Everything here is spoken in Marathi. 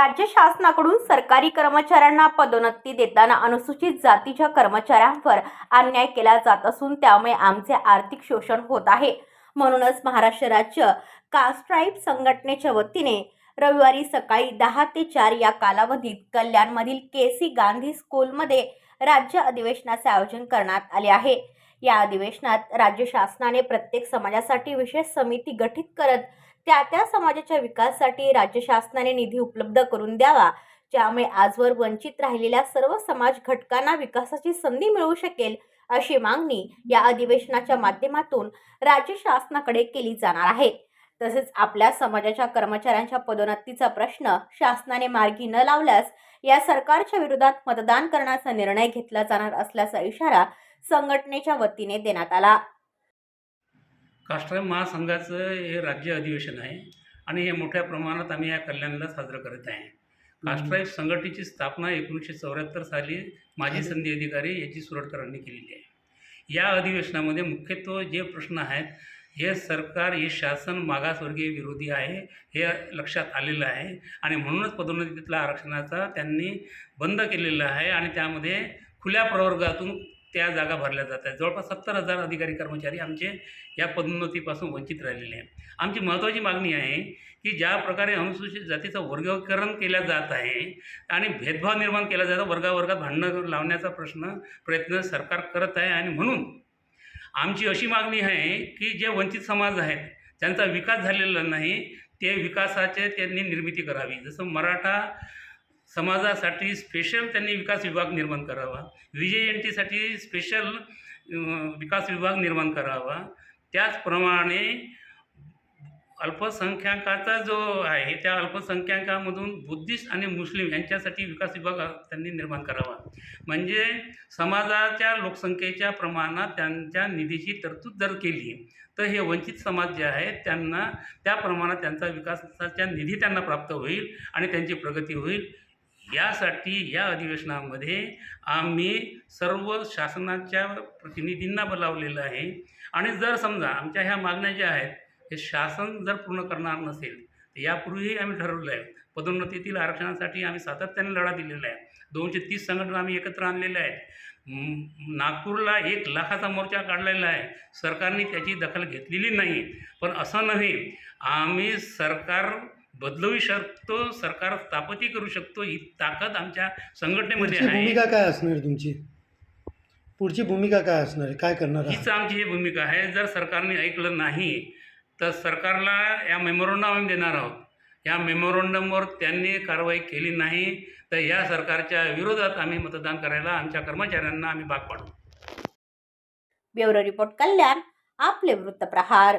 राज्य शासनाकडून सरकारी कर्मचाऱ्यांना पदोन्नती देताना अनुसूचित जातीच्या कर्मचाऱ्यांवर अन्याय केला जात असून त्यामुळे आमचे आर्थिक शोषण होत आहे. म्हणूनच महाराष्ट्र राज्य कास्ट्राईब संघटनेच्या वतीने रविवारी सकाळी दहा ते चार या कालावधीत कल्याणमधील के सी गांधी स्कूलमध्ये राज्य अधिवेशनाचे आयोजन करण्यात आले आहे. या अधिवेशनात राज्य शासनाने प्रत्येक समाजासाठी विशेष समिती गठीत करत त्या त्या समाजाच्या विकासासाठी राज्य शासनाने निधी उपलब्ध करून द्यावा. ज्यामुळे आजवर वंचित राहिलेल्या सर्व समाज घटकांना विकासाची संधी मिळू शकेल अशी मागणी या अधिवेशनाच्या माध्यमातून राज्य शासनाकडे केली जाणार आहे. तसेच आपल्या समाजाच्या कर्मचाऱ्यांच्या पदोन्नतीचा प्रश्न शासनाने मार्गी न लावल्यास या सरकारच्या विरोधात मतदान करण्याचा निर्णय घेतला जाणार असल्याचा इशारा संघटनेच्या वतीने देण्यात आला. काष्ट्राय महासंघाचं हे राज्य अधिवेशन आहे आणि हे मोठ्या प्रमाणात आम्ही या कल्याणला साजरं करत आहे. काष्ट्राईब संघटनेची स्थापना एकोणीसशे चौऱ्याहत्तर साली माजी संधी अधिकारी याची सुरटकरांनी केलेली आहे. या अधिवेशनामध्ये मुख्यत्व जे प्रश्न आहेत हे सरकार हे शासन मागासवर्गीय विरोधी आहे हे लक्षात आलेलं आहे आणि म्हणूनच पदोन्नतीतल्या आरक्षणाचा त्यांनी बंद केलेलं आहे आणि त्यामध्ये खुल्या प्रवर्गातून त्या जागा भरल्या जात आहेत. जवळपास सत्तर हजार अधिकारी कर्मचारी आमचे या पदोन्नतीपासून वंचित राहिलेले आहे आमची महत्त्वाची मागणी आहे की ज्या प्रकारे अनुसूचित जातीचं वर्गीकरण केलं जात आहे आणि भेदभाव निर्माण केला जातो वर्गावर्गात भांडणं लावण्याचा प्रश्न प्रयत्न सरकार करत आहे आणि म्हणून आमची अशी मागणी आहे की जे वंचित समाज आहेत त्यांचा विकास झालेला नाही ते विकासाचे त्यांनी निर्मिती करावी. जसं मराठा समाजासाठी स्पेशल त्यांनी विकास विभाग निर्माण करावा. विजयंतीसाठी स्पेशल विकास विभाग निर्माण करावा. त्याचप्रमाणे अल्पसंख्याकाचा जो आहे त्या अल्पसंख्याकामधून बुद्धिस्ट आणि मुस्लिम यांच्यासाठी विकास विभाग त्यांनी निर्माण करावा. म्हणजे समाजाच्या लोकसंख्येच्या प्रमाणात त्यांच्या निधीची तरतूद जर केली तर हे वंचित समाज जे आहेत त्यांना त्या प्रमाणात त्यांचा विकासाच्या निधी त्यांना प्राप्त होईल आणि त्यांची प्रगती होईल. यासाठी या अधिवेशनामध्ये आम्ही सर्व शासनाच्या प्रतिनिधींना बोलावलेलं आहे. आणि जर समजा आमच्या ह्या मागण्या ज्या आहेत हे शासन जर पूर्ण करणार नसेल तर यापूर्वीही आम्ही ठरवलं आहे. पदोन्नतीतील आरक्षणासाठी आम्ही सातत्याने लढा दिलेला आहे. दोनशे तीस संघटना आम्ही एकत्र आणलेल्या आहेत. नागपूरला एक लाखाचा मोर्चा काढलेला आहे. सरकारने त्याची दखल घेतलेली नाही. पण असं नव्हे. आम्ही सरकार बदलवू शकतो सरकार स्थापती करू शकतो ही ताकद आमच्या संघटनेमध्ये पुढची आहे. भूमिका काय असणार आहे तुमची? पुढची भूमिका काय असणार आहे? काय करणार आहात? हीच आमची ही भूमिका आहे. जर सरकारने ऐकलं नाही तर सरकारला या मेमोरंडम आम्ही देणार आहोत. या मेमोरंडमवर त्यांनी कारवाई केली नाही तर या सरकारच्या विरोधात आम्ही मतदान करायला आमच्या कर्मचाऱ्यांना आम्ही भाग पाडू. ब्युरो रिपोर्ट कल्याण आपले वृत्तप्रहार.